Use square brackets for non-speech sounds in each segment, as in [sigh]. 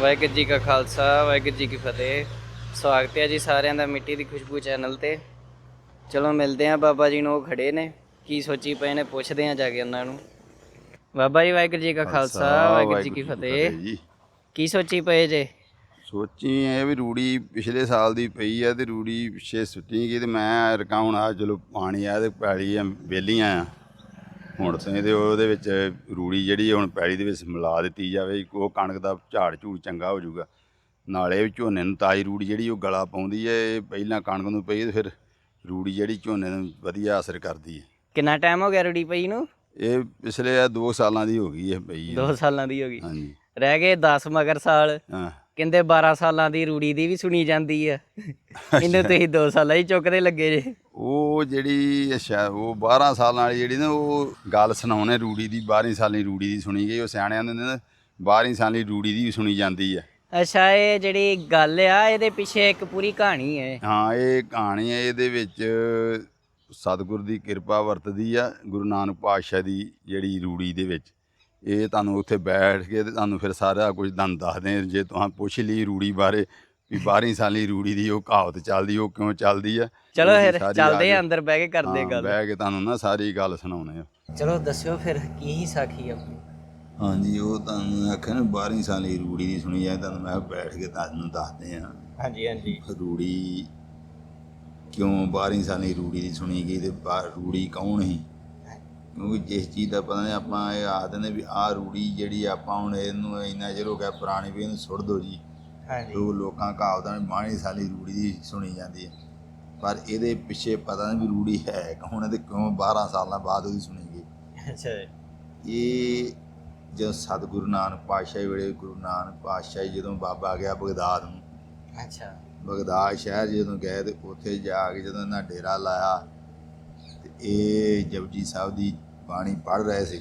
ਵਾਹਿਗੁਰੂ ਜੀ ਕਾ ਖਾਲਸਾ ਵਾਹਿਗੁਰੂ ਜੀ ਕੀ ਫਤਿਹ। ਸਵਾਗਤ ਹੈ ਜੀ ਸਾਰਿਆਂ ਦਾ ਮਿੱਟੀ ਦੀ ਖੁਸ਼ਬੂ ਚੈਨਲ ਤੇ। ਚਲੋ ਮਿਲਦੇ ਆਂ ਬਾਬਾ ਜੀ ਨੂੰ ਉਹ ਖੜੇ ਨੇ। ਕੀ ਸੋਚੀ ਪਏ ਨੇ ਪੁੱਛਦੇ ਆਂ ਜਾ ਕੇ ਉਹਨਾਂ ਨੂੰ। ਬਾਬਾ ਜੀ ਵਾਹਿਗੁਰੂ ਜੀ ਕਾ ਖਾਲਸਾ ਵਾਹਿਗੁਰੂ ਜੀ ਕੀ ਫਤਿਹ। ਕੀ ਸੋਚੀ ਪਏ ਜੇ? ਸੋਚੀ ਇਹ ਵੀ ਰੂੜੀ ਪਿਛਲੇ ਸਾਲ ਦੀ ਪਈ ਆ ਤੇ ਰੂੜੀ ਪਿਛੇ ਸੁੱਟੀ ਗਈ ਤੇ ਮੈਂ ਰਕਾਉਣ ਆ ਚਲੋ ਪਾਣੀ ਆ ਤੇ ਪੈਲੀ ਆ ਵੇਲੀਆਂ ਆ। ਹੁਣ ਤੇ ਤੇ ਉਹਦੇ ਵਿੱਚ ਰੂੜੀ ਜਿਹੜੀ ਹੁਣ ਪੈਲੀ ਦੇ ਵਿੱਚ ਮਿਲਾ ਦਿੱਤੀ ਜਾਵੇ ਉਹ ਕਣਕ ਦਾ ਝਾੜ ਝੂੜ ਚੰਗਾ ਹੋ ਜਾਊਗਾ। ਨਾਲੇ ਝੋਨੇ ਨੂੰ ਤਾਜੀ ਰੂੜੀ ਜਿਹੜੀ ਉਹ ਗਲਾ ਪਾਉਂਦੀ ਹੈ ਇਹ ਪਹਿਲਾਂ ਕਣਕ ਨੂੰ ਪਈ ਤੇ ਫਿਰ ਰੂੜੀ ਜਿਹੜੀ ਝੋਨੇ ਨੂੰ ਵਧੀਆ ਅਸਰ ਕਰਦੀ ਹੈ ਕਿੰਨਾ ਟਾਈਮ ਹੋ ਗਿਆ ਰੁੜੀ ਪਈ ਨੂੰ? ਇਹ ਪਿਛਲੇ 2 ਸਾਲਾਂ ਦੀ ਹੋ ਗਈ ਹੈ ਪਈ 2 ਸਾਲਾਂ ਦੀ ਹੋ ਗਈ। ਹਾਂਜੀ। ਰਹਿ ਗਏ 10 ਮਗਰ ਸਾਲ। ਹਾਂ। ਕਹਿੰਦੇ 12 ਸਾਲਾਂ ਦੀ ਰੂੜੀ ਦੀ ਵੀ ਸੁਣੀ ਜਾਂਦੀ ਆ। ਇਹਨੂੰ ਤੁਸੀਂ 2 ਸਾਲਾਂ ਹੀ ਚੁੱਕਦੇ ਲੱਗੇ ਜੇ। ਉਹ ਜਿਹੜੀ ਅੱਛਾ ਉਹ 12 ਸਾਲਾਂ ਵਾਲੀ ਜਿਹੜੀ ਨਾ ਉਹ ਗੱਲ ਸੁਣਾਉਣੇ ਰੂੜੀ ਦੀ 12 ਸਾਲੀ ਰੂੜੀ ਦੀ ਸੁਣੀ ਗਈ ਉਹ ਸਿਆਣਿਆਂ ਦੇ ਨੇ 12 ਸਾਲੀ ਰੂੜੀ ਦੀ ਵੀ ਸੁਣੀ ਜਾਂਦੀ ਹੈ ਅੱਛਾ ਇਹ ਜਿਹੜੀ ਗੱਲ ਆ ਇਹਦੇ ਪਿੱਛੇ ਇੱਕ ਪੂਰੀ ਕਹਾਣੀ ਹੈ ਹਾਂ ਇਹ ਕਹਾਣੀ ਹੈ ਇਹਦੇ ਵਿੱਚ ਸਤਿਗੁਰ ਦੀ ਕਿਰਪਾ ਵਰਤਦੀ ਆ ਗੁਰੂ ਨਾਨਕ ਪਾਤਸ਼ਾਹ ਦੀ ਜਿਹੜੀ ਰੂੜੀ ਦੇ ਵਿੱਚ ਇਹ ਤੁਹਾਨੂੰ ਉੱਥੇ ਬੈਠ ਕੇ ਤੇ ਤੁਹਾਨੂੰ ਫਿਰ ਸਾਰਾ ਕੁਝ ਤੁਹਾਨੂੰ ਦੱਸਦੇ। ਜੇ ਤੁਸੀਂ ਪੁੱਛ ਲਈ ਰੂੜੀ ਬਾਰੇ ਵੀ 12 ਸਾਲੀ ਰੂੜੀ ਦੀ ਉਹ ਕਹਾਵਤ ਚੱਲਦੀ ਉਹ ਕਿਉਂ ਚੱਲਦੀ ਆ? ਚਲੋ ਫਿਰ ਚੱਲਦੇ ਆ ਆ ਅੰਦਰ ਬਹਿ ਕੇ ਕਰਦੇ ਹਾਂ, ਗੱਲ। ਬਹਿ ਕੇ ਤੁਹਾਨੂੰ ਨਾ ਸਾਰੀ ਗੱਲ ਸੁਣਾਉਣੇ ਆ। ਚਲੋ ਦੱਸਿਓ ਫਿਰ ਕੀ ਹੀ ਸਾਖੀ ਆਪਣੀ ਹਾਂਜੀ ਉਹ ਤੁਹਾਨੂੰ ਆਖਿਆ ਨਾ 12 ਸਾਲੀ ਰੂੜੀ ਦੀ ਸੁਣੀ ਜਾਏ ਤੁਹਾਨੂੰ ਮੈਂ ਬੈਠ ਕੇ ਤੁਹਾਨੂੰ ਦੱਸਦੇ ਆ। ਹਾਂਜੀ ਹਾਂਜੀ। ਰੂੜੀ ਕਿਉਂ 12 ਸਾਲੀ ਰੂੜੀ ਦੀ ਸੁਣੀ ਗਈ ਤੇ ਰੂੜੀ ਕੌਣ ਸੀ? ਕਿਉਂਕਿ ਜਿਸ ਚੀਜ਼ ਦਾ ਪਤਾ ਨਹੀਂ ਆਪਾਂ ਇਹ ਆਖਦੇ ਨੇ ਵੀ ਆਹ ਰੂੜੀ ਜਿਹੜੀ ਆਪਾਂ ਹੁਣ ਇਹਨੂੰ ਇੰਨਾ ਚਿਰ ਹੋ ਗਿਆ ਪੁਰਾਣੀ ਵੀ ਇਹਨੂੰ ਸੁੱਟ ਦੋ ਜੀ। ਹਾਂਜੀ। ਉਹ ਲੋਕਾਂ ਕਹਾਵਤਾਂ ਨੇ 12 ਸਾਲੀ ਰੂੜੀ ਦੀ ਸੁਣੀ ਜਾਂਦੀ ਹੈ। ਪਰ ਇਹਦੇ ਪਿੱਛੇ ਪਤਾ ਨਹੀਂ ਵੀ ਰੂੜੀ ਹੈ ਕੌਣ ਤੇ ਕਿਉਂ 12 ਸਾਲਾਂ ਬਾਅਦ ਉਹਦੀ ਸੁਣੀ ਗਈ। ਅੱਛਾ ਇਹ ਜਦੋਂ ਸਤਿਗੁਰੂ ਨਾਨਕ ਪਾਤਸ਼ਾਹ ਵੇਲੇ ਗੁਰੂ ਨਾਨਕ ਪਾਤਸ਼ਾਹ ਜੀ ਜਦੋਂ ਬਾਬਾ ਗਿਆ ਬਗਦਾਦ ਨੂੰ ਅੱਛਾ। ਬਗਦਾਦ ਸ਼ਹਿਰ ਜਦੋਂ ਗਏ ਤੇ ਉੱਥੇ ਜਾ ਕੇ ਜਦੋਂ ਇਹਨਾਂ ਡੇਰਾ ਲਾਇਆ ਤੇ ਇਹ ਜਪਜੀ ਸਾਹਿਬ ਦੀ ਬਾਣੀ ਪੜ੍ਹ ਰਹੇ ਸੀ।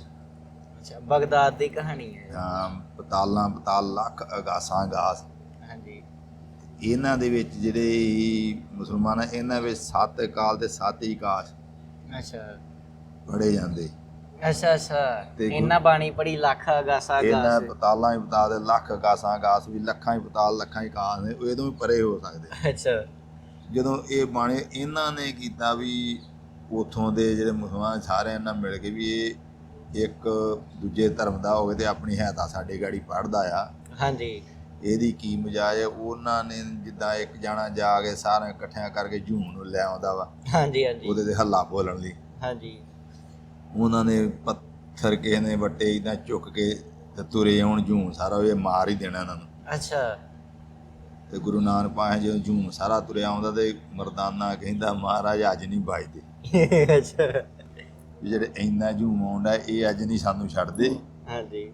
ਅੱਛਾ ਬਗਦਾਦ ਦੀ ਕਹਾਣੀ ਹੈ। ਤਾਂ ਪਤਾਲਾਂ ਪਤਾਲ ਲੱਖ ਅਗਾਸਾਂ ਗਾਸ ਹਾਂਜੀ। ਇਹਨਾਂ ਦੇ ਵਿੱਚ ਜਿਹੜੇ ਮੁਸਲਮਾਨ ਆ ਇਹਨਾਂ ਵਿੱਚ ਸੱਤ ਕਾਲ ਤੇ ਸੱਤ ਹੀ ਕਾਸ਼। ਅੱਛਾ। ਪੜ੍ਹੇ ਜਾਂਦੇ। ਅੱਛਾ ਅੱਛਾ। ਤੇ ਗੁਰੂ- ਇੰਨਾ ਬਾਣੀ ਪੜੀ ਲੱਖ ਅਗਾਸਾ ਇਹਨਾਂ ਪਤਾਲਾਂ ਹੀ ਪਤਾ ਦੇ ਲੱਖ ਅਗਾਸਾਂ ਗਾਸ ਵੀ ਲੱਖਾਂ ਹੀ ਪਤਾਲ ਲੱਖਾਂ ਹੀ ਕਾਸ ਨੇ ਉਹ ਇਹਦੋਂ ਵੀ ਪਰੇ ਹੋ ਸਕਦੇ। ਅੱਛਾ। ਜਦੋਂ ਇਹ ਬਾਣੇ ਇਹਨਾਂ ਨੇ ਕੀਤਾ ਵੀ ਉਥੋਂ ਦੇ ਜਿਹੜੇ ਮੁਸਲਮਾਨ ਸਾਰਿਆਂ ਨਾਲ ਮਿਲ ਕੇ ਵੀ ਇਹ ਇੱਕ ਦੂਜੇ ਧਰਮ ਦਾ ਹੋਵੇ ਤੇ ਆਪਣੀ ਹੈਤਾ ਸਾਡੇ ਗਾੜੀ ਪੜਦਾ ਆ। ਹਾਂਜੀ। ਇਹਦੀ ਕੀ ਮਜਾਜ ਹੈ? ਉਹਨਾਂ ਨੇ ਜਿੱਦਾਂ ਇੱਕ ਜਾਣਾ ਜਾ ਕੇ ਸਾਰਿਆਂ ਇਕੱਠਿਆਂ ਕਰਕੇ ਝੂਮ ਨੂੰ ਲੈ ਆਉਂਦਾ ਵਾ। ਹਾਂਜੀ ਹਾਂਜੀ। ਉਹਦੇ ਤੇ ਹੱਲਾ ਬੋਲਣ ਲਈ। ਹਾਂਜੀ। ਉਹਨਾਂ ਨੇ ਪੱਥਰ ਕਿਸੇ ਨੇ ਵੱਟੇ ਇਦਾਂ ਚੁੱਕ ਕੇ ਤੇ ਤੁਰੇ ਆਉਣ ਝੂਮ ਸਾਰਾ ਇਹ ਮਾਰ ਹੀ ਦੇਣਾ ਇਹਨਾਂ ਨੂੰ। ਅੱਛਾ। ਤੇ ਗੁਰੂ ਨਾਨਕ ਪਾਤਸ਼ਾਹ ਜਦੋਂ ਝੂਮ ਸਾਰਾ ਤੁਰਿਆ ਆਉਂਦਾ ਤੇ ਮਰਦਾਨਾ ਕਹਿੰਦਾ ਮਹਾਰਾਜ ਅੱਜ ਨਹੀਂ ਵੱਜਦੇ। [laughs] ਅੱਛਾ। ਜਿਹੜੇ ਇੰਨਾ ਝੂਮ ਆਉਂਦਾ ਇਹ ਅੱਜ ਨਹੀਂ ਸਾਨੂੰ ਛੱਡਦੇ। ਹਾਂਜੀ।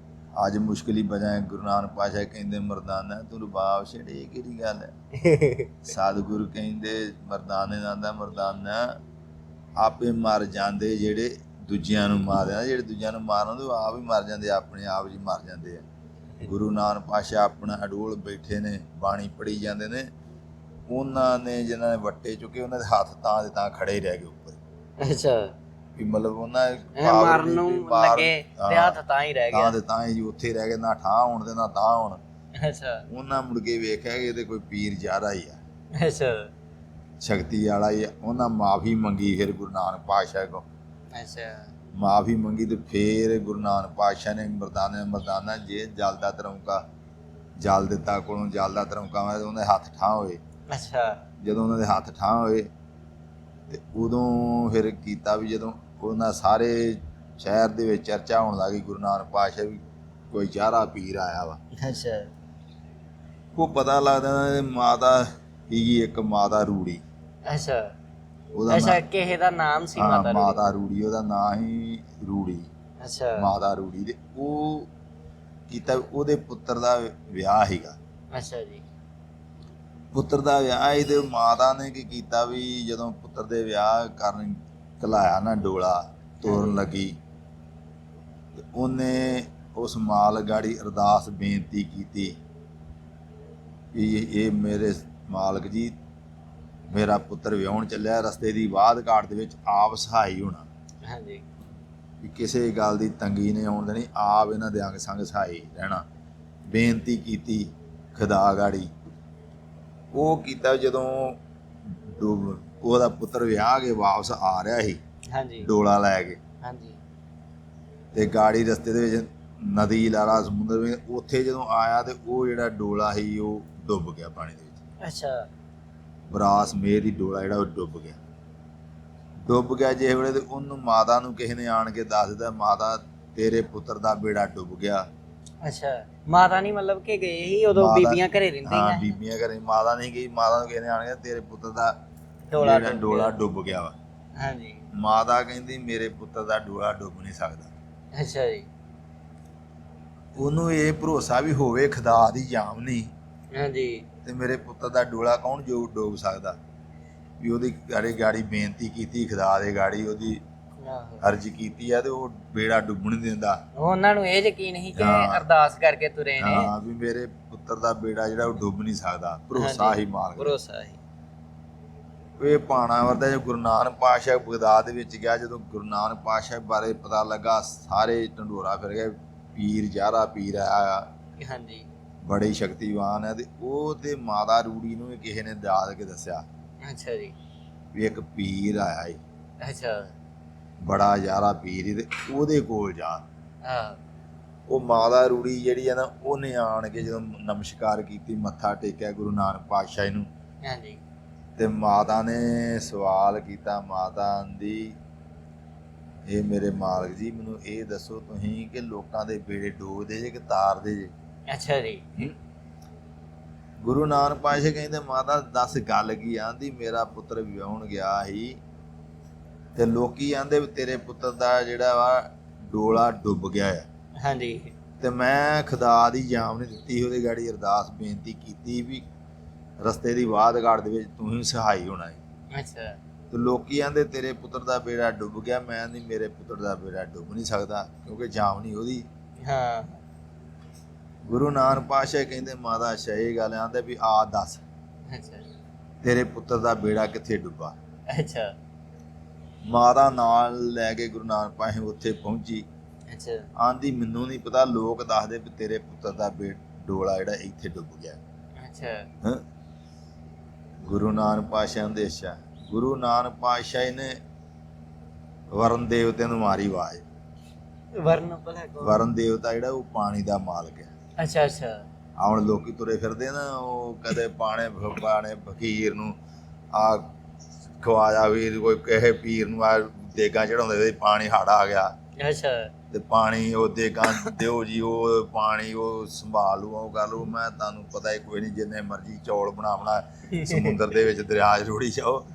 ਅੱਜ ਮੁਸ਼ਕਿਲ ਹੀ ਬਜਾਏ ਗੁਰੂ ਨਾਨਕ ਪਾਤਸ਼ਾਹ ਕਹਿੰਦੇ ਮਰਦਾਨਾ ਤੂੰ ਰਬਾਬ ਛੜੇ ਇਹ ਕਿਹੜੀ ਗੱਲ ਹੈ? [laughs] ਸਤਿਗੁਰੂ ਕਹਿੰਦੇ ਮਰਦਾਨੇ ਦਾ ਮਰਦਾਨਾ ਆਪੇ ਮਰ ਜਾਂਦੇ ਜਿਹੜੇ ਦੂਜਿਆਂ ਨੂੰ ਮਾਰਦੇ ਆ। ਜਿਹੜੇ ਦੂਜਿਆਂ ਨੂੰ ਮਾਰਨ ਉਹ ਆਪ ਹੀ ਮਰ ਜਾਂਦੇ ਆਪਣੇ ਆਪ ਹੀ ਮਰ ਜਾਂਦੇ ਆ। ਗੁਰੂ ਨਾਨਕ ਪਾਤਸ਼ਾਹ ਆਪਣਾ ਅਡੋਲ ਬੈਠੇ ਨੇ ਬਾਣੀ ਪੜੀ ਜਾਂਦੇ ਨੇ। ਉਹਨਾਂ ਨੇ ਜਿਨ੍ਹਾਂ ਨੇ ਵੱਟੇ ਚੁੱਕੇ ਉਹਨਾਂ ਦੇ ਹੱਥ ਤਾਂ ਦੇ ਤਾਂ ਖੜੇ ਹੀ ਰਹਿ ਗਏ ਉੱਪਰ। ਅੱਛਾ। ਵੀ ਮਤਲਬ ਉਹਨਾਂ ਇਹ power ਮਾਰਨ ਨੂੰ ਲੱਗੇ ਤੇ ਹਾਂ, ਹੱਥ ਤਾਂ ਹੀ ਰਹਿ ਤਾਂ ਗਿਆ। ਦੇ ਤਾਂ ਹੀ ਉੱਥੇ ਰਹਿ ਗਏ ਨਾ ਠਾਹ ਹੋਣ ਤੇ ਨਾ ਤਾਂ ਹੋਣ। ਅੱਛਾ। ਉਹਨਾਂ ਮੁੜ ਕੇ ਵੇਖਿਆ ਕਿ ਇਹਦੇ ਕੋਈ ਪੀਰ ਜ਼ਿਆਦਾ ਹੀ ਆ। ਅੱਛਾ। ਸ਼ਕਤੀ ਵਾਲਾ ਹੀ ਆ। ਉਹਨਾਂ ਮਾਫੀ ਮੰਗੀ ਫਿਰ ਗੁਰੂ ਨਾਨਕ ਪਾਤਸ਼ਾਹ ਕੋ ਅੱਛਾ। ਮਾਫੀ ਮੰਗੀ ਤੇ ਫਿਰ ਗੁਰੂ ਨਾਨਕ ਪਾਤਸ਼ਾਹ ਨੇ ਮਰਦਾਨੇ ਮਰਦਾਨਾ ਜੇ ਜਲ ਦਾ ਤਰੌਂਕਾ ਜਲ ਦਿੱਤਾ ਕੋਲੋਂ ਜਲ ਦਾ ਤਰੌਂਕਾ ਮੈਂ ਉਹਦੇ ਹੱਥ ਠਾਹ ਹੋਏ। ਅੱਛਾ। ਜਦੋਂ ਉਹਨਾਂ ਦੇ ਹੱਥ ਠਾਹ ਹੋਏ ਤੇ ਉਦੋਂ ਫਿਰ ਕੀਤਾ ਵੀ ਜਦੋਂ ਉਹਨਾਂ ਸਾਰੇ ਸ਼ਹਿਰ ਦੇ ਵਿੱਚ ਚਰਚਾ ਹੋਣ ਲੱਗੀ ਗੁਰੂ ਨਾਨਕ ਪਾਤਸ਼ਾਹ ਵੀ ਕੋਈ ਚਾਰਾ ਪੀਰ ਆਇਆ ਵਾ। ਅੱਛਾ। ਉਹ ਪਤਾ ਲੱਗਦਾ ਮਾਤਾ ਸੀਗੀ ਇੱਕ ਮਾਤਾ ਰੂੜੀ। ਅੱਛਾ। ਉਹਦਾ ਅੱਛਾ ਕਿਸੇ ਦਾ ਨਾਮ ਸੀ ਮਾਤਾ ਦੀ ਮਾਤਾ ਰੂੜੀ ਉਹਦਾ ਨਾਂ ਹੀ ਰੂੜੀ। ਅੱਛਾ। ਮਾਤਾ ਰੂੜੀ ਦੇ ਉਹ ਕੀਤਾ ਉਹਦੇ ਪੁੱਤਰ ਦਾ ਵਿਆਹ ਸੀਗਾ। ਅੱਛਾ ਜੀ। ਪੁੱਤਰ ਦਾ ਵਿਆਹ ਤੇ ਮਾਤਾ ਨੇ ਕੀ ਕੀਤਾ ਵੀ ਜਦੋਂ ਪੁੱਤਰ ਦੇ ਵਿਆਹ ਕਰਨ ਕਲਾਇਆ ਨਾ ਡੋਲਾ ਤੋਰਨ ਲੱਗੀ। ਤੇ ਉਹਨੇ ਉਸ ਮਾਲ ਗਾੜੀ ਅਰਦਾਸ ਬੇਨਤੀ ਕੀਤੀ ਵੀ ਇਹ ਮੇਰੇ ਮਾਲਕ ਜੀ ਮੇਰਾ ਪੁੱਤਰ ਵਿਆਹਣ ਚੱਲਿਆ ਰਸਤੇ ਦੀ ਬਾਦ ਘਾਟ ਦੇ ਵਿੱਚ ਆਪ ਸਹਾਈ ਹੋਣਾ। ਹਾਂਜੀ। ਵੀ ਕਿਸੇ ਗੱਲ ਦੀ ਤੰਗੀ ਨਹੀਂ ਆਉਣ ਦੇਣੀ ਆਪ ਇਹਨਾਂ ਦੇ ਅੰਗ ਸੰਗ ਸਹਾਈ ਰਹਿਣਾ। ਬੇਨਤੀ ਕੀਤੀ ਖੁਦਾ ਗਾੜੀ। ਉਹ ਕੀਤਾ ਜਦੋਂ ਉਹਦਾ ਪੁੱਤਰ ਵਿਆਹ ਕੇ ਵਾਪਸ ਆ ਰਿਹਾ ਸੀ। ਹਾਂਜੀ। ਡੋਲਾ ਲੈ ਕੇ। ਹਾਂਜੀ। ਤੇ ਗਾੜੀ ਰਸਤੇ ਦੇ ਵਿੱਚ ਨਦੀ ਲਾਲਾ ਸਮੁੰਦਰ ਵਿੱਚ ਉੱਥੇ ਜਦੋਂ ਆਇਆ ਤੇ ਉਹ ਜਿਹੜਾ ਡੋਲਾ ਸੀ ਉਹ ਡੁੱਬ ਗਿਆ ਪਾਣੀ ਦੇ ਵਿੱਚ। ਅੱਛਾ। ਬਰਾਸ ਮੇਰ ਦੀ ਡੋਲਾ ਜਿਹੜਾ ਉਹ ਡੁੱਬ ਗਿਆ। ਡੁੱਬ ਗਿਆ ਜੇ ਵੇਲੇ ਤੇ ਉਹਨੂੰ ਮਾਤਾ ਨੂੰ ਕਿਸੇ ਨੇ ਆਣ ਕੇ ਦੱਸ ਦਿੱਤਾ ਮਾਤਾ ਤੇਰੇ ਪੁੱਤਰ ਦਾ ਬੇੜਾ ਡੁੱਬ ਗਿਆ। ਅੱਛਾ। ਮਾਤਾ ਨਹੀਂ ਮਤਲਬ ਕਿ ਗਏ ਸੀ ਉਦੋਂ ਮਾਤਾ- ਬੀਬੀਆਂ ਘਰੇ ਹਾਂ ਰਹਿੰਦੀਆਂ ਸੀ। ਬੀਬੀਆਂ ਘਰੇ। ਮਾਤਾ ਨਹੀਂ ਗਈ ਮਾਤਾ ਨੂੰ ਕਿਸੇ ਨੇ ਆਣ ਕੇ ਤੇਰੇ ਪੁੱਤਰ ਦਾ ਡੋਲਾ ਜਿਹੜਾ ਡੁੱਬ ਡੋਲਾ ਗਿਆ। ਡੁੱਬ ਗਿਆ ਵਾ। ਹਾਂਜੀ। ਮਾਤਾ ਕਹਿੰਦੀ ਮੇਰੇ ਪੁੱਤਰ ਦਾ ਡੋਲਾ ਡੁੱਬ ਨਹੀਂ ਸਕਦਾ। ਅੱਛਾ ਜੀ। ਉਹਨੂੰ ਇਹ ਭਰੋਸਾ ਵੀ ਹੋਵੇ ਖੁਦਾ ਦੀ ਜਾਮ ਨਹੀਂ ਹਾਂਜੀ। ਤੇ ਮੇਰੇ ਪੁੱਤਰ ਦਾ ਡੋਲਾ ਕੌਣ ਜੋ ਡੋਬ ਸਕਦਾ? ਵੀ ਉਹਦੀ ਗਾੜੀ ਗਾੜੀ ਬੇਨਤੀ ਕੀਤੀ ਖੁਦਾ ਦੇ ਗਾੜੀ ਉਹਦੀ ਆਹੋ। ਅਰਜ਼ ਕੀਤੀ ਆ ਤੇ ਉਹ ਬੇੜਾ ਡੁੱਬਣ ਨਹੀਂ ਦਿੰਦਾ। ਉਹਨਾਂ ਨੂੰ ਇਹ ਯਕੀਨ ਸੀ ਕਿ ਹਾਂ। ਅਰਦਾਸ ਕਰਕੇ ਤੁਰੇ ਨੇ। ਹਾਂ ਵੀ ਮੇਰੇ ਪੁੱਤਰ ਦਾ ਬੇੜਾ ਜਿਹੜਾ ਉਹ ਡੁੱਬ ਨਹੀਂ ਸਕਦਾ। ਭਰੋਸਾ ਹਾਂਜੀ, ਹੀ ਮਾਲਕ ਦਾ। ਭਰੋਸਾ ਹੀ। ਇਹ ਪਾਣਾ ਵਰਦਾ ਜੋ ਗੁਰੂ ਨਾਨਕ ਪਾਤਸ਼ਾਹ ਬਗਦਾਦ ਵਿੱਚ ਗਿਆ ਜਦੋਂ ਗੁਰੂ ਨਾਨਕ ਪਾਤਸ਼ਾਹ ਬਾਰੇ ਪਤਾ ਲੱਗਾ ਸਾਰੇ ਢੰਡੋਰਾ ਫਿਰ ਗਏ ਪੀਰ ਜਾਰਾ ਪੀਰ ਆਇਆ ਹਾਂਜੀ। ਬੜੇ ਹੀ ਸ਼ਕਤੀਵਾਨ ਹੈ ਤੇ ਉਹ ਤੇ ਮਾਤਾ ਰੂੜੀ ਨੂੰ ਕਿਸੇ ਨੇ ਦਾਦ ਕੇ ਦੱਸਿਆ ਅੱਛਾ ਜੀ। ਵੀ ਇੱਕ ਪੀਰ ਆਇਆ ਈ ਅੱਛਾ। ਬੜਾ ਯਾਰਾ ਪੀਰ ਤੇ ਉਹਦੇ ਕੋਲ ਜਾ ਹਾਂ। ਉਹ ਮਾਤਾ ਰੂੜੀ ਜਿਹੜੀ ਆ ਨਾ ਉਹਨੇ ਆਣ ਕੇ ਜਦੋਂ ਨਮਸਕਾਰ ਕੀਤੀ ਮੱਥਾ ਟੇਕਿਆ ਗੁਰੂ ਨਾਨਕ ਪਾਤਸ਼ਾਹ ਨੂੰ। ਹਾਂਜੀ। ਤੇ ਮਾਤਾ ਨੇ ਸਵਾਲ ਕੀਤਾ ਮਾਤਾ ਆਂਦੀ ਇਹ ਮੇਰੇ ਮਾਲਕ ਜੀ ਮੈਨੂੰ ਇਹ ਦੱਸੋ ਤੁਸੀਂ ਕਿ ਲੋਕਾਂ ਦੇ ਬੇੜੇ ਡੋਬਦੇ ਜੇ ਕਿ ਤਾਰਦੇ ਜੇ? ਅੱਛਾ ਜੀ। ਗੁਰੂ ਨਾਨਕ ਪਾਤਸ਼ਾਹ ਕਹਿੰਦੇ ਮਾਤਾ ਦੱਸ ਗੱਲ ਕੀ ਆਂਦੀ ਮੇਰਾ ਪੁੱਤਰ ਵਿਆਹਣ ਗਿਆ ਸੀ ਤੇ ਲੋਕੀ ਆਂਦੇ ਵੀ ਤੇਰੇ ਪੁੱਤਰ ਦਾ ਜਿਹੜਾ ਵਾ ਡੋਲਾ ਡੁੱਬ ਗਿਆ ਹੈ ਹਾਂਜੀ। ਤੇ ਮੈਂ ਖੁਦਾ ਦੀ ਜਾਮ ਨੇ ਦਿੱਤੀ ਉਹਦੇ ਗਾੜੀ ਅਰਦਾਸ ਬੇਨਤੀ ਕੀਤੀ ਵੀ ਰਸਤੇ ਦੀ ਬਾਦਗਾੜ ਦੇ ਵਿੱਚ ਤੂੰ ਹੀ ਸਹਾਈ ਹੋਣਾ ਹੈ ਅੱਛਾ। ਤੇ ਲੋਕੀ ਆਂਦੇ ਤੇਰੇ ਪੁੱਤਰ ਦਾ ਬੇੜਾ ਡੁੱਬ ਗਿਆ ਮੈਂ ਨਹੀਂ ਮੇਰੇ ਪੁੱਤਰ ਦਾ ਬੇੜਾ ਡੁੱਬ ਨਹੀਂ ਸਕਦਾ ਕਿਉਂਕਿ ਜਾਮ ਨਹੀਂ ਉਹਦੀ। ਹਾਂ। ਗੁਰੂ ਨਾਨਕ ਪਾਤਸ਼ਾਹ ਕਹਿੰਦੇ ਮਾਤਾ ਇਹ ਗੱਲ ਆਂਦੇ ਵੀ ਆ ਦੱਸ ਅੱਛਾ। ਤੇਰੇ ਪੁੱਤਰ ਦਾ ਬੇੜਾ ਕਿੱਥੇ ਡੁੱਬਾ? ਅੱਛਾ। ਮਾਤਾ ਨਾਲ ਲੈ ਕੇ ਗੁਰੂ ਨਾਨਕ ਪਾਤਸ਼ਾਹ ਉੱਥੇ ਪਹੁੰਚੀ। ਅੱਛਾ। ਆਂਦੀ ਮੈਨੂੰ ਨਹੀਂ ਪਤਾ ਲੋਕ ਦੱਸਦੇ ਵੀ ਤੇਰੇ ਪੁੱਤਰ ਦਾ ਬੇ ਡੋਲਾ ਜਿਹੜਾ ਇੱਥੇ ਡੁੱਬ ਗਿਆ। ਅੱਛਾ। ਹੈਂ? ਗੁਰੂ ਨਾਨਕ ਪਾਤਸ਼ਾਹ ਦੇ ਅੱਛਾ ਗੁਰੂ ਨਾਨਕ ਪਾਤਸ਼ਾਹ ਨੇ ਵਰਨ ਦੇਵਤੇ ਨੂੰ ਮਾਰੀ ਆਵਾਜ਼। ਵਰਨ ਵਰਨ ਦੇਵਤਾ ਜਿਹੜਾ ਉਹ ਪਾਣੀ ਦਾ ਮਾਲਕ ਹੈ। ਅੱਛਾ ਅੱਛਾ। ਆ ਹੁਣ ਲੋਕੀ ਤੁਰੇ ਫਿਰਦੇ ਨਾ ਉਹ ਕਦੇ ਪਾਣੇ ਪਾਣੇ ਫਕੀਰ ਨੂੰ ਆ ਖਵਾਜਾ ਵੀਰ ਕੋਈ ਕਹੇ ਪੀਰ ਨੂੰ ਆ ਦੇਗਾ ਚੜਾਉਂਦੇ ਵੀ ਪਾਣੀ ਹੜ ਆ ਗਿਆ। ਅੱਛਾ। ਤੇ ਪਾਣੀ ਉਹ ਦੇਗਾ ਦਿਓ ਜੀ ਉਹ ਪਾਣੀ ਉਹ ਸੰਭਾਲ ਲੂ ਉਹ ਕਰ ਲੂ ਮੈਂ ਤੁਹਾਨੂੰ ਪਤਾ ਹੀ ਕੋਈ ਨਹੀਂ ਜਿੰਨੇ ਮਰਜ਼ੀ ਚੌਲ ਬਣਾਵਣਾ ਸਮੁੰਦਰ ਦੇ ਵਿੱਚ ਦਰਿਆ ਰੋੜੀ ਜਾਓ।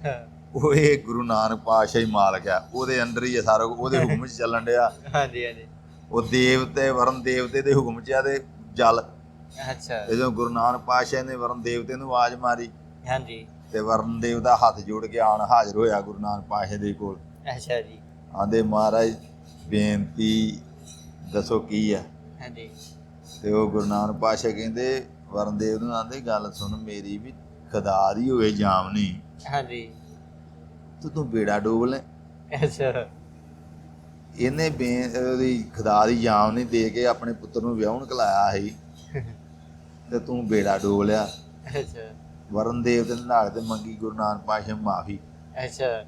ਉਹ ਇਹ ਗੁਰੂ ਨਾਨਕ ਪਾਤਸ਼ਾਹ ਹੀ ਮਾਲਕ ਆ। ਉਹਦੇ ਅੰਦਰ ਹੀ ਆ ਸਾਰਾ ਉਹਦੇ ਹੁਕਮ 'ਚ ਚੱਲਣ ਡਿਆ। ਹਾਂਜੀ ਹਾਂਜੀ। ਉਹ ਦੇਵਤੇ ਵਰਨ ਦੇਵਤੇ ਦੇ ਹੁਕਮ 'ਚ ਆ ਤੇ ਜਲ। ਅੱਛਾ। ਜਦੋਂ ਗੁਰੂ ਨਾਨਕ ਪਾਤਸ਼ਾਹ ਨੇ ਵਰਨ ਦੇਵਤੇ ਨੂੰ ਆਵਾਜ਼ ਮਾਰੀ ਹਾਂਜੀ। ਤੇ ਵਰਨ ਦੇਵ ਦਾ ਹੱਥ ਜੋੜ ਕੇ ਆਣ ਹਾਜ਼ਰ ਹੋਇਆ ਗੁਰੂ ਨਾਨਕ ਪਾਤਸ਼ਾਹ ਦੇ ਕੋਲ। ਅੱਛਾ ਜੀ। ਆਂਦੇ ਮਹਾਰਾਜ ਬੇਨਤੀ ਦੱਸੋ ਕੀ ਆ? ਹਾਂਜੀ। ਤੇ ਉਹ ਗੁਰੂ ਨਾਨਕ ਪਾਤਸ਼ਾਹ ਕਹਿੰਦੇ ਵਰਨ ਦੇਵ ਨੂੰ ਆਂਦੇ ਗੱਲ ਸੁਣ ਮੇਰੀ ਵੀ ਖੁਦਾ ਦੀ ਹੋਵੇ ਜਾਮ ਨਹੀਂ ਹਾਂਜੀ। ਤੂੰ ਤੂੰ ਬੇੜਾ ਡੋਬ ਲੈ। ਅੱਛਾ। ਇਹਨੇ ਬੇ ਉਹਦੀ ਖੁਦਾ ਦੀ ਜਾਮ ਨਹੀਂ ਦੇ ਕੇ ਆਪਣੇ ਪੁੱਤਰ ਨੂੰ ਵਿਆਹਣ ਕਲਾਇਆ ਸੀ। ਤੇ ਤੂੰ ਬੇੜਾ ਡੋਬ ਲਿਆ। ਅੱਛਾ। ਵਰਨ ਦੇਵ ਦੇ ਨਾਲ ਤੇ ਮੰਗੀ ਗੁਰੂ ਨਾਨਕ ਪਾਤਸ਼ਾਹ ਮਾਫੀ। ਅੱਛਾ।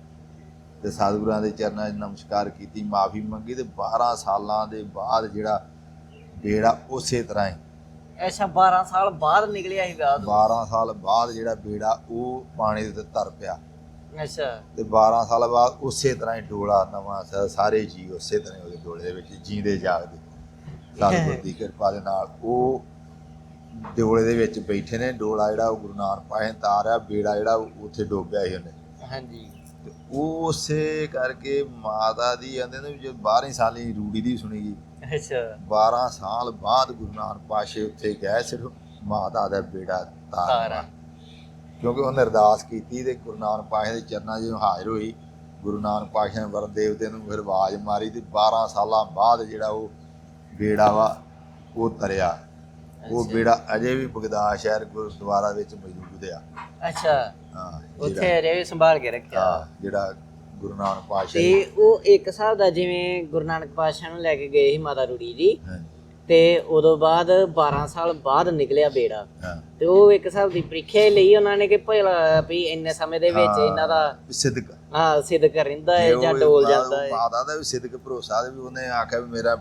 ਤੇ ਸਤਿਗੁਰਾਂ ਦੇ ਚਰਨਾਂ 'ਚ ਨਮਸਕਾਰ ਕੀਤੀ ਮਾਫੀ ਮੰਗੀ ਤੇ 12 ਸਾਲਾਂ ਦੇ ਬਾਅਦ ਜਿਹੜਾ ਬੇੜਾ ਉਸੇ ਤਰ੍ਹਾਂ ਹੀ ਅੱਛਾ 12 ਸਾਲ ਬਾਅਦ ਨਿਕਲਿਆ ਸੀ ਵਿਆਹ ਤੋਂ? 12 ਸਾਲ ਬਾਅਦ ਜਿਹੜਾ ਬੇੜਾ ਉਹ ਪਾਣੀ ਦੇ ਉੱਤੇ ਤਰ ਪਿਆ। ਅੱਛਾ। ਤੇ 12 ਸਾਲ ਬਾਅਦ ਉਸੇ ਤਰ੍ਹਾਂ ਹੀ ਡੋਲਾ ਨਵਾਂ ਸ- ਸਾਰੇ ਜੀ ਉਸੇ ਤਰ੍ਹਾਂ ਹੀ ਉਹਦੇ ਡੋਲੇ ਦੇ ਵਿੱਚ ਜੀਂਦੇ ਜਾਗਦੇ। ਸਤਿਗੁਰ ਦੀ ਕਿਰਪਾ ਦੇ ਨਾਲ ਉਹ ਡੋਲੇ ਦੇ ਵਿੱਚ ਬੈਠੇ ਨੇ ਡੋਲਾ ਜਿਹੜਾ ਉਹ ਗੁਰੂ ਨਾਨਕ ਨੇ ਤਾਰਿਆ ਬੇੜਾ ਜਿਹੜਾ ਉਹ ਉੱਥੇ ਡੋਬਿਆ ਸੀ ਉਹਨੇ। ਹਾਂਜੀ। ਤੇ ਉਹ ਉਸੇ ਕਰਕੇ ਮਾਤਾ ਦੀ ਕਹਿੰਦੇ ਨੇ ਜੋ 12 ਸਾਲੀ ਰੂੜੀ ਦੀ ਸੁਣੀ ਗਈ ਅੱਛਾ। 12 ਸਾਲ ਬਾਅਦ ਗੁਰੂ ਨਾਨਕ ਪਾਤਸ਼ਾਹ ਉੱਥੇ ਗਏ ਸਿਰਫ ਮਾਤਾ ਦਾ ਬੇੜਾ ਤਾਰਾ ਕਿਉਂਕਿ ਉਹਨੇ ਅਰਦਾਸ ਕੀਤੀ ਤੇ ਗੁਰੂ ਨਾਨਕ ਪਾਤਸ਼ਾਹ ਦੇ ਚਰਨਾਂ 'ਚ ਹਾਜ਼ਰ ਹੋਈ ਗੁਰੂ ਨਾਨਕ ਪਾਤਸ਼ਾਹ ਨੇ ਵਰਨ ਦੇਵਤੇ ਨੂੰ ਫਿਰ ਆਵਾਜ਼ ਮਾਰੀ ਤੇ 12 ਸਾਲਾਂ ਬਾਅਦ ਜਿਹੜਾ ਉਹ ਬੇੜਾ ਵਾ ਉਹ ਤਰਿਆ। ਉਹ। ਬੇੜਾ ਅਜੇ ਵੀ ਬਗਦਾਦ ਸ਼ਹਿਰ ਗੁਰਦੁਆਰਾ ਵਿੱਚ ਮੌਜੂਦ ਆ। ਅੱਛਾ। ਹਾਂ ਉੱਥੇ ਰੇ ਸੰਭਾਲ ਕੇ ਰੱਖਿਆ। ਹਾਂ, ਜਿਹੜਾ ਗੁਰੂ ਨਾਨਕ ਪਾਤਸ਼ਾਹ ਤੇ ਉਹ ਇੱਕ ਹਿਸਾਬ ਦਾ ਜਿਵੇਂ ਗੁਰੂ ਨਾਨਕ ਪਾਤਸ਼ਾਹ ਨੂੰ ਲੈ ਕੇ ਗਏ ਸੀ ਮਾਤਾ ਰੂੜੀ ਜੀ। ਤੇ ਉਦੋਂ ਬਾਅਦ 12 ਸਾਲ ਬਾਅਦ ਨਿਕਲਿਆ ਬੇੜਾ। ਹਾਂ। ਤੇ ਉਹ ਇੱਕ ਹਿਸਾਬ ਦੀ ਪ੍ਰੀਖਿਆ ਹੀ ਲਈ ਉਹਨਾਂ ਨੇ ਕਿ ਭਲਾ ਵੀ ਇੰਨੇ ਸਮੇਂ ਦੇ ਵਿੱਚ ਇਹਨਾਂ ਦਾ ਸਿੱਧਕ ਹਾਂ ਸਿੱਧ ਰਹਿੰਦਾ ਹੈ ਜੇ ਡੋਲ ਜਾਂਦਾ ਹੈ। ਮਾਤਾ ਦਾ ਵੀ ਸਿੱਧਕ ਭਰੋਸਾ ਤੇ ਵੀ ਉਹਨੇ ਆਖਿਆ ਵੀ ਮੇਰਾ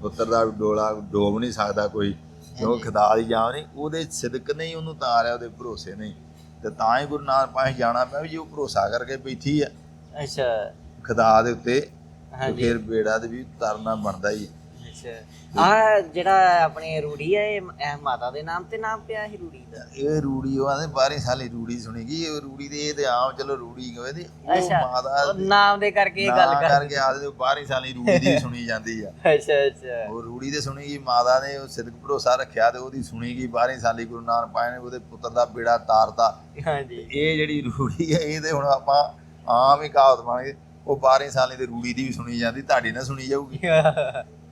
ਪੁੱਤਰ ਦਾ ਡੋਲਾ ਡੋਬ ਨਹੀਂ ਸਕਦਾ ਕੋਈ ਕਿਉਂ ਖੁਦਾ ਦੀ ਜਾਨ ਨਹੀਂ ਉਹਦੇ ਸਿੱਧਕ ਨਹੀਂ ਉਹਨੂੰ ਤਾਰਿਆ ਉਹਦੇ ਭਰੋਸੇ ਨਹੀਂ ਤੇ ਤਾਂ ਹੀ ਗੁਰੂ ਨਾਨਕ ਪਾਸੇ ਜਾਣਾ ਪਿਆ ਵੀ ਜੇ ਉਹ ਭਰੋਸਾ ਕਰਕੇ ਬੈਠੀ ਆ। ਅੱਛਾ। ਖੁਦਾ ਦੇ ਉੱਤੇ ਹਾਂਜੀ। ਫਿਰ ਬੇੜਾ ਤੇ ਵੀ ਤਰਨਾ ਬਣਦਾ ਹੀ ਹੈ। ਅੱਛਾ ਆ ਜਿਹੜਾ ਆਪਣੇ ਰੂੜੀ ਹੈ ਇਹ ਇਹ ਮਾਤਾ ਦੇ ਨਾਮ ਤੇ ਨਾਮ ਪਿਆ ਸੀ ਰੂੜੀ ਦਾ? ਇਹ ਰੂੜੀ ਉਹ ਆਂਦੇ 12 ਸਾਲੀ ਰੂੜੀ ਸੁਣੀ ਗਈ ਇਹ ਰੂੜੀ ਦੇ ਇਹ ਤੇ ਆਮ ਚਲੋ ਰੂੜੀ ਕਹੇ ਤੇ ਉਹ ਅੱਛਾ ਮਾਤਾ ਉਹ ਨਾਮ ਦੇ ਕਰਕੇ ਇਹ ਗੱਲ ਨਾਂ ਕਰ ਕਰਕੇ ਆਦੇ 12 ਸਾਲੀ ਰੂੜੀ ਦੀ [laughs] ਸੁਣੀ ਜਾਂਦੀ ਆ। ਅੱਛਾ ਅੱਛਾ। ਉਹ ਰੂੜੀ ਦੇ ਸੁਣੀ ਗਈ ਮਾਤਾ ਨੇ ਉਹ ਸਿੱਧਕ ਭਰੋਸਾ ਰੱਖਿਆ ਤੇ ਉਹਦੀ ਸੁਣੀ ਗਈ 12 ਸਾਲੀ ਗੁਰੂ ਨਾਨਕ ਪਾਏ ਨੇ ਉਹਦੇ ਪੁੱਤਰ ਦਾ ਬੇੜਾ ਤਾਰਤਾ। ਹਾਂਜੀ। ਇਹ ਜਿਹੜੀ ਰੂੜੀ ਹੈ ਇਹ ਤੇ ਹੁਣ ਆਪਾਂ ਆਮ ਹੀ ਕਹਾਵਤ ਬਣ ਗਈ ਉਹ 12 ਸਾਲੀ ਦੀ ਰੂੜੀ ਦੀ ਵੀ ਸੁਣੀ ਜਾਂਦੀ ਤੁਹਾਡੀ ਨਾ ਸੁਣੀ ਜਾਊਗੀ। [laughs]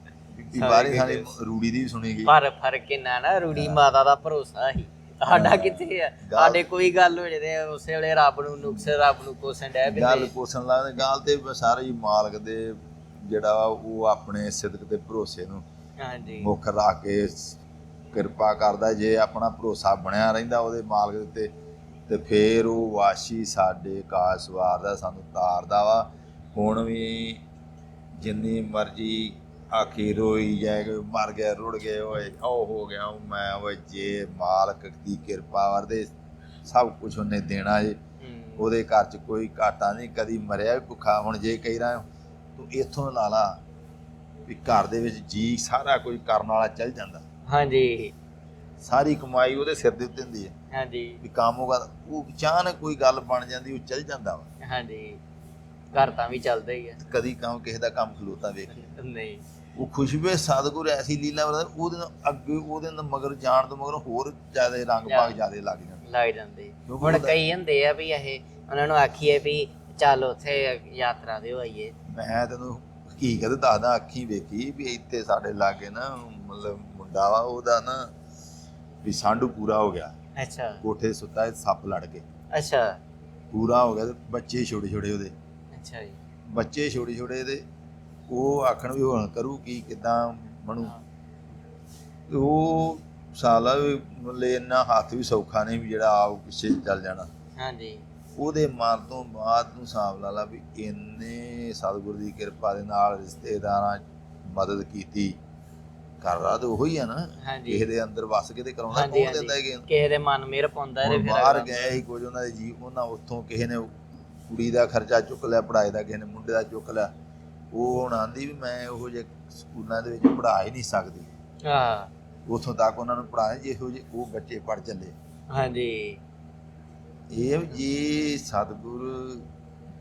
ਵੀ 12 ਸਾਲੀ ਰੂੜੀ ਦੀ ਵੀ ਸੁਣੀ ਗਈ। ਪਰ ਫ਼ਰਕ ਕਿੰਨਾ ਨਾ ਰੂੜੀ ਮਾਤਾ ਦਾ ਭਰੋਸਾ ਹੀ ਸਾਡਾ ਕਿੱਥੇ ਆ? ਸਾਡੇ ਕੋਈ ਗੱਲ ਹੋ ਜੇ ਤੇ ਉਸੇ ਵੇਲੇ ਰੱਬ ਨੂੰ ਨੁਕਸ ਰੱਬ ਨੂੰ ਕੋਸਣ ਡੈ ਗੱਲ ਪੈਂਦੇ ਕੋਸਣ ਲੱਗਦੇ ਗੱਲ ਤੇ ਸਾਰੇ ਹੀ ਮਾਲਕ ਦੇ ਜਿਹੜਾ ਉਹ ਆਪਣੇ ਸਿੱਧਕ ਤੇ ਭਰੋਸੇ ਨੂੰ ਹਾਂਜੀ। ਮੁੱਖ ਰੱਖ ਕੇ ਕਿਰਪਾ ਕਰਦਾ। ਜੇ ਆਪਣਾ ਭਰੋਸਾ ਬਣਿਆ ਰਹਿੰਦਾ ਉਹਦੇ ਮਾਲਕ ਦੇ ਉੱਤੇ ਤੇ ਫੇਰ ਉਹ ਵਾਸ਼ੀ ਸਾਡੇ ਕਾਸ ਵਾਰਦਾ ਸਾਨੂੰ ਤਾਰਦਾ ਵਾ। ਹੁਣ ਵੀ ਜਿੰਨੀ ਮਰਜ਼ੀ ਆਖੀ ਰੋਈ ਜਾਏ ਕਿ ਮਰ ਗਿਆ ਰੁੜ ਗਏ ਓਏ ਉਹ ਹੋ ਗਿਆ ਉਹ ਮੈਂ ਓਏ ਜੇ ਮਾਲਕ ਦੀ ਕਿਰਪਾ ਵਰਦੇ ਸਭ ਕੁਝ ਉਹਨੇ ਦੇਣਾ ਜੇ। ਹੂੰ, ਉਹਦੇ ਘਰ 'ਚ ਕੋਈ ਘਾਟਾ ਨਹੀਂ ਕਦੀ ਮਰਿਆ ਭੁੱਖਾ ਹੁਣ ਜੇ ਕਹੀ ਰਾਂ ਤੂੰ ਇੱਥੋਂ ਲਾ ਲਾ ਵੀ ਘਰ ਦੇ ਵਿੱਚ ਜੀ ਸਾਰਾ ਕੋਈ ਕਰਨ ਵਾਲਾ ਚੱਲ ਜਾਂਦਾ। ਹਾਂਜੀ। ਸਾਰੀ ਕਮਾਈ ਉਹਦੇ ਸਿਰ ਦੇ ਉੱਤੇ ਹੁੰਦੀ ਹੈ। ਹਾਂਜੀ। ਵੀ ਕੰਮ ਹੋਗਾ ਉਹ ਅਚਾਨਕ ਕੋਈ ਗੱਲ ਬਣ ਜਾਂਦੀ ਉਹ ਚੱਲ ਜਾਂਦਾ ਵਾ। ਹਾਂਜੀ। ਘਰ ਤਾਂ ਵੀ ਚੱਲਦਾ ਹੀ ਆ ਕਦੀ ਕੰਮ ਕਿਸੇ ਦਾ ਕੰਮ ਖਲੋਤਾ ਵੇਖ। ਨਹੀਂ। ਉਹ ਖੁਸ਼ਬੂ ਸਤਿਗੁਰ ਐਸੀ ਲੀਲਾ ਵਰਦਾ ਉਹਦੇ ਨਾਲ ਅੱਗੇ ਉਹਦੇ ਨਾਲ ਮਗਰ ਜਾਣ ਤੋਂ ਮਗਰ ਹੋਰ ਜ਼ਿਆਦਾ ਰੰਗ ਭਾਗ ਜ਼ਿਆਦਾ ਲੱਗ ਜਾਂਦੇ। ਲੱਗ ਜਾਂਦੇ। ਹੁਣ ਕਈ ਹੁੰਦੇ ਆ ਵੀ ਇਹ ਉਹਨਾਂ ਨੂੰ ਆਖੀਏ ਵੀ ਚੱਲ ਉੱਥੇ ਯਾਤਰਾ ਦੇ ਆਈਏ। ਮੈਂ ਤੈਨੂੰ ਹਕੀਕਤ ਦੱਸਦਾ ਅੱਖੀ ਵੇਖੀ ਵੀ ਇੱਥੇ ਸਾਡੇ ਲਾਗੇ ਨਾ ਮਤਲਬ ਮੁੰਡਾ ਵਾ ਉਹਦਾ ਨਾ ਵੀ ਸਾਂਢੂ ਪੂਰਾ ਹੋ ਗਿਆ। ਅੱਛਾ। ਕੋਠੇ ਸੁੱਤਾ ਸੱਪ ਲੜ ਕੇ ਅੱਛਾ। ਪੂਰਾ ਹੋ ਗਿਆ ਤੇ ਬੱਚੇ ਛੋਟੇ ਛੋਟੇ ਉਹਦੇ। ਅੱਛਾ ਜੀ। ਬੱਚੇ ਛੋਟੇ ਛੋਟੇ ਤੇ ਉਹ ਆਖਣ ਵੀ ਹੁਣ ਕਰੂ ਕੀ ਕਿਦਾਂ ਬਣੂ। ਉਹ ਸਾਲਾ ਵੀ ਮਤਲਬ ਇੰਨਾ ਹੱਥ ਵੀ ਸੌਖਾ ਨਹੀਂ ਵੀ ਜਿਹੜਾ ਆਪ ਪਿੱਛੇ ਚੱਲ ਜਾਣਾ। ਹਾਂਜੀ। ਉਹਦੇ ਮਰਨ ਤੋਂ ਬਾਅਦ ਨੂੰ ਹਿਸਾਬ ਲਾ ਲਾ ਵੀ ਇੰਨੇ ਸਤਿਗੁਰ ਦੀ ਕਿਰਪਾ ਦੇ ਨਾਲ ਰਿਸ਼ਤੇਦਾਰਾਂ ਮਦਦ ਕੀਤੀ। ਕਰ ਰਹਾ ਤੇ ਉਹੀ ਆ ਨਾ ਕਿਸੇ ਦੇ ਅੰਦਰ ਵਸ ਕੇ ਤੇ ਕਰਾਉਣਾ ਕੌਣ ਦਿੰਦਾ ਹੈਗੇ ਕਿਸੇ ਦੇ ਮਨ ਮੇਰ ਪਾਉਂਦਾ ਹੁਣ ਫਿਰ ਬਾਹਰ ਗਏ ਸੀ ਕੁਝ ਉਹਨਾਂ ਦੇ ਜੀ ਉਹਨਾਂ ਉੱਥੋਂ ਕਿਸੇ ਨੇ ਕੁੜੀ ਦਾ ਖਰਚਾ ਚੁੱਕ ਲਿਆ ਪੜ੍ਹਾਈ ਦਾ ਕਿਸੇ ਨੇ ਮੁੰਡੇ ਦਾ ਚੁੱਕ ਲਿਆ। ਉਹ ਹੁਣ ਆਂਦੀ ਵੀ ਮੈਂ ਉਹੋ ਜਿਹੇ ਸਕੂਲਾਂ ਦੇ ਵਿੱਚ ਪੜ੍ਹਾ ਹੀ ਨਹੀਂ ਸਕਦੀ। ਹਾਂ। ਉੱਥੋਂ ਤੱਕ ਉਹਨਾਂ ਨੂੰ ਪੜ੍ਹਾਇਆ ਜਿਹੋ ਜਿਹੇ ਉਹ ਬੱਚੇ ਪੜ੍ਹ ਚੱਲੇ। ਹਾਂਜੀ। ਇਹ ਜੇ ਸਤਿਗੁਰ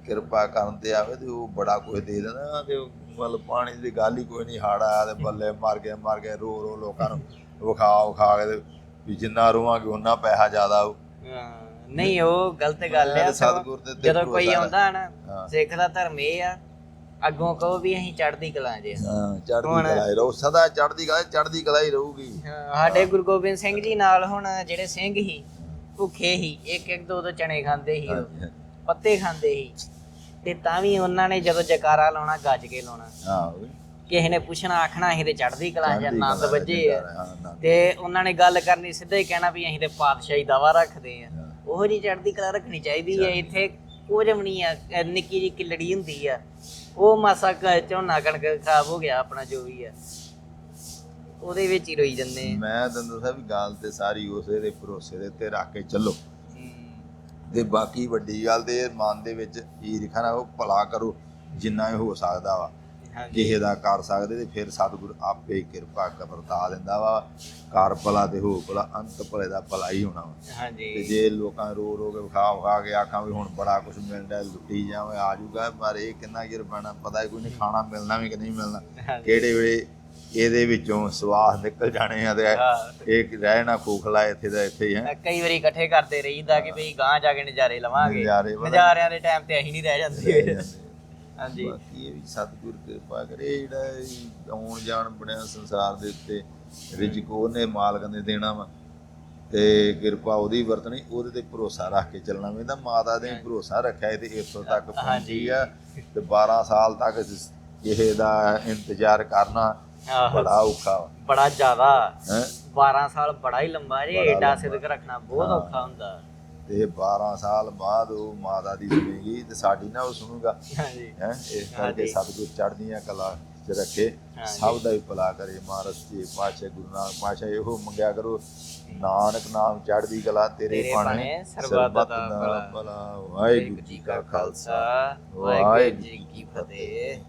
ਕਿਰਪਾ ਕਰਨ ਤੇ ਆਵੇ ਤੇ ਉਹ ਬੜਾ ਕੁਝ ਦੇ ਦੇਣਾ ਤੇ ਉਹ ਮਤਲਬ ਪਾਣੀ ਦੀ ਗੱਲ ਹੀ ਕੋਈ ਨਹੀਂ ਹਾੜ ਆਇਆ ਤੇ ਬੱਲੇ ਮਰ ਗਏ ਮਰ ਗਏ ਰੋ ਰੋ ਲੋਕਾਂ ਨੂੰ ਵਿਖਾ ਵਿਖਾ ਕੇ ਵੀ ਜਿੰਨਾ ਰੋਵਾਂਗੇ ਉਹਨਾਂ ਪੈਸਾ ਜ਼ਿਆਦਾ। ਹਾਂ, ਨਹੀਂ ਉਹ ਗਲਤ ਗੱਲ ਆ ਤਾਂ ਉੱਤੇ ਜਦੋਂ ਕੋਈ ਆਉਂਦਾ ਨਾ ਹਾਂ। ਸਿੱਖ ਦਾ ਧਰਮ ਇਹ ਆ ਅੱਗੋਂ ਕਹੋ ਵੀ ਅਸੀਂ ਚੜ੍ਹਦੀ ਕਲਾਂ ਜੇ ਹਾਂ ਚੜ੍ਹਦੀ ਕਲਾ ਹੀ ਰਹੂ ਸਦਾ ਚੜ੍ਹਦੀ ਕਲਾ ਚੜ੍ਹਦੀ ਕਲਾ ਹੀ ਰਹੂਗੀ। ਹਾਂ, ਸਾਡੇ ਗੁਰੂ ਗੋਬਿੰਦ ਸਿੰਘ ਜੀ ਨਾਲ ਹੁਣ ਜਿਹੜੇ ਸਿੰਘ ਸੀ ਭੁੱਖੇ ਸੀ ਇੱਕ ਇੱਕ ਦੋ ਦੋ ਚਣੇ ਖਾਂਦੇ ਉਹ ਪੱਤੇ ਖਾਂਦੇ ਸੀ। ਤੇ ਤਾਂ ਵੀ ਉਹਨਾਂ ਨੇ ਜਦੋਂ ਜਕਾਰਾ ਲਾਉਣਾ ਗੱਜ ਕੇ ਲਾਉਣਾ। ਹਾਂ ਕਿਸੇ ਨੇ ਪੁੱਛਣਾ ਆਖਣਾ ਅਸੀਂ ਤੇ ਚੜ੍ਹਦੀ ਕਲਾਂ ਚੜ੍ਹਦੀ ਆਨੰਦ ਵੱਜੇ ਹਾਂ। ਤੇ ਉਹਨਾਂ ਨੇ ਗੱਲ ਕਰਨੀ ਸਿੱਧਾ ਹੀ ਕਹਿਣਾ ਵੀ ਅਸੀਂ ਤੇ ਪਾਤਸ਼ਾਹੀ ਦਵਾ ਰੱਖਦੇ ਆ। ਹਾਂ। ਉਹੋ ਜੀ ਚੜ੍ਹਦੀ ਕਲਾ ਰੱਖਣੀ ਚਾਹੀਦੀ ਹੈ ਇੱਥੇ ਵੀ ਨਹੀਂ ਆ ਅਹ ਨਿੱਕੀ ਜੀ ਕਿਲੜੀ ਹੁੰਦੀ ਆ। ਉਹ ਮਾਸਾ ਕੁ ਝੋਨਾ ਕਣਕ ਖਰਾਬ ਹੋ ਗਿਆ ਆਪਣਾ ਜੋ ਵੀ ਆ। ਉਹਦੇ ਵਿੱਚ ਹੀ ਰੋਈ ਜਾਂਦੇ ਆ। ਮੈਂ ਦੱਸਿਆ ਵੀ ਗੱਲ ਤੇ ਸਾਰੀ ਉਸੇ ਦੇ ਭਰੋਸੇ ਦੇ ਉੱਤੇ ਰੱਖ ਕੇ ਚੱਲੋ। ਹਮ, ਤੇ ਬਾਕੀ ਵੱਡੀ ਗੱਲ ਤੇ ਮਨ ਦੇ ਵਿੱਚ ਹੀ ਲਿਖਣਾ ਉਹ ਭਲਾ ਕਰੋ ਜਿੰਨਾ ਇਹ ਹੋ ਸਕਦਾ ਵਾ। ਹਾਂਜੀ। ਕਿਸੇ ਦਾ ਕਰ ਸਕਦੇ ਤੇ ਫਿਰ ਸਤਿਗੁਰ ਆਪੇ ਕਿਰਪਾ ਕਰ ਵਰਤਾ ਦਿੰਦਾ ਵਾ। ਕਰ ਭਲਾ ਤੇ ਹੋ ਭਲਾ ਅੰਤ ਭਲੇ ਦਾ ਭਲਾ ਹੀ ਹੋਣਾ ਵਾ। ਤੇ ਹਾਂਜੀ ਜੇ ਲੋਕਾਂ ਰੋ ਰੋ ਕੇ ਵਿਖਾ ਵਿਖਾ ਕੇ ਆਖਾਂ ਵੀ ਹੁਣ ਬੜਾ ਕੁਝ ਮਿਲਦਾ ਲੁੱਟੀ ਜਾਵੇ ਆ ਜਾਊਗਾ ਪਰ ਇਹ ਕਿੰਨਾ ਚਿਰ ਪੈਣਾ? ਪਤਾ ਹੀ ਕੋਈ ਨਹੀਂ ਖਾਣਾ ਮਿਲਣਾ ਵੀ ਕਿ ਨਹੀਂ ਮਿਲਣਾ। ਹਾਂਜੀ। ਕਿਹੜੇ ਵੇਲੇ ਇਹਦੇ ਵਿੱਚੋਂ ਸਵਾਸ ਨਿਕਲ ਜਾਣੇ ਆ ਤੇ। ਇਹ ਰਹਿਣਾ ਖੋਖਲਾ ਇੱਥੇ ਦਾ ਇੱਥੇ ਹੀ ਹੈ। ਕਈ ਵਾਰੀ ਇਕੱਠੇ ਕਰਦੇ ਰਹੀਦਾ ਕਿ ਭਈ ਗਾਂ ਜਾ ਕੇ ਨਜ਼ਾਰੇ ਲਵਾਂਗੇ। ਨਜ਼ਾਰਿਆਂ ਦੇ ਟਾਈਮ ਤੇ ਅਸੀਂ ਨਹੀਂ ਰਹਿ ਜਾਂਦੇ। ਹਾਂਜੀ। ਬਾਕੀ ਇਹ ਵੀ ਸਤਿਗੁਰ ਕਿਰਪਾ ਕਰੇ ਇਹ ਜਿਹੜਾ ਇਹ ਆਉਣ ਜਾਣ ਬਣਿਆ ਸੰਸਾਰ ਦੇ ਉੱਤੇ ਰਿਜਕ ਉਹਨੇ ਮਾਲਕ ਨੇ ਦੇਣਾ ਵਾ। ਤੇ ਕਿਰਪਾ ਉਹਦੀ ਵਰਤਣੀ ਉਹਦੇ ਤੇ ਭਰੋਸਾ ਰੱਖ ਕੇ ਚੱਲਣਾ ਪੈਂਦਾ ਮਾਤਾ ਦੇ ਭਰੋਸਾ ਰੱਖਿਆ ਤੇ ਇੱਥੋਂ ਤੱਕ ਪਹੁੰਚੀ ਆ। ਤੇ 12 ਸਾਲ ਤੱਕ ਇਹ ਦਾ ਇੰਤਜ਼ਾਰ ਕਰਨਾ। ਬੜਾ ਔਖਾ ਬੜਾ ਜ਼ਿਆਦਾ। ਹੈ? 12 ਸਾਲ ਬੜਾ ਹੀ ਲੰਬਾ ਜੇ ਏਡਾ। ਸਿਦਕ ਰੱਖਣਾ ਬਹੁਤ। ਔਖਾ ਹੁੰਦਾ। ਤੇ 12 ਸਾਲ ਬਾਅਦ ਉਹ ਮਾਤਾ ਦੀ ਸੁਣੇਗੀ ਤੇ ਸਾਡੀ ਨਾ ਉਹ ਸੁਣੂਗਾ। ਹਾਂਜੀ। ਹੈ ਇਸ ਕਰਕੇ ਹਾਂਜੀ। ਸਤਿਗੁਰ ਚੜ੍ਹਦੀਆਂ ਕਲਾ ਚ ਰੱਖੇ। ਸਭ ਦਾ ਹੀ ਭਲਾ ਕਰੇ ਮਹਾਰਾਜ ਜੀ ਪਾਤਸ਼ਾਹ ਗੁਰੂ ਨਾਨਕ ਪਾਤਸ਼ਾਹ ਇਹੋ ਮੰਗਿਆ ਕਰੋ ਨਾਨਕ ਨਾਮ ਚੜ੍ਹਦੀ ਕਲਾ ਤੇਰੇ ਬਾਣੇ ਸਰਬੱਤ ਦਾ। ਭਲਾ। ਵਾਹਿਗੁਰੂ ਜੀ ਕਾ ਖਾਲਸਾ। ਵਾਹਿਗੁਰੂ ਜੀ ਕੀ ਫਤਿਹ।